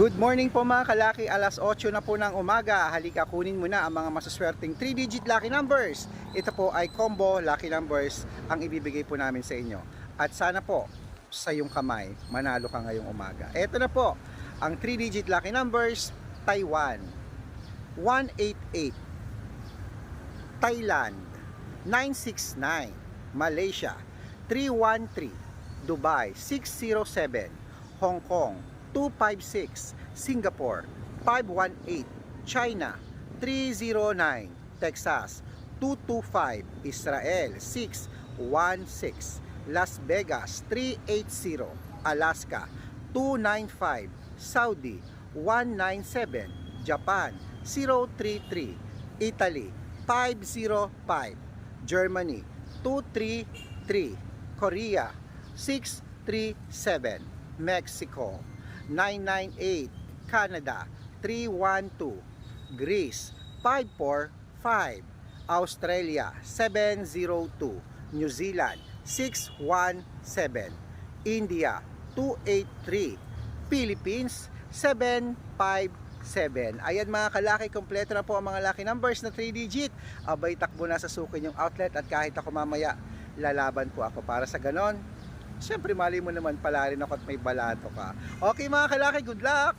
Good morning po mga kalaki, alas 8 na po ng umaga. Halika kunin mo na ang mga masuswerteng 3-digit lucky numbers. Ito po ay combo lucky numbers ang ibibigay po namin sa inyo. At sana po sa iyong kamay, manalo ka ngayong umaga. Ito na po, ang 3-digit lucky numbers, Taiwan, 188, Thailand, 969, Malaysia, 313, Dubai, 607, Hong Kong, 256, Singapore, 518, China, 309, Texas, 225, Israel, 616, Las Vegas, 380, Alaska, 295, Saudi, 197, Japan, 033, Italy, 505, Germany, 233, Korea, 637, Mexico, 998, Canada, 312, Greece, 545, Australia, 702, New Zealand, 617, India, 283, Philippines, 757. Ayan mga kalaki, kompleto na po ang mga lucky numbers na 3 digit. Abay, takbo na sa sukin yung outlet at kahit ako mamaya, lalaban po ako para sa ganon. Siyempre, mali mo naman pala rin ako at may balato ka. Okay mga kalaki, good luck!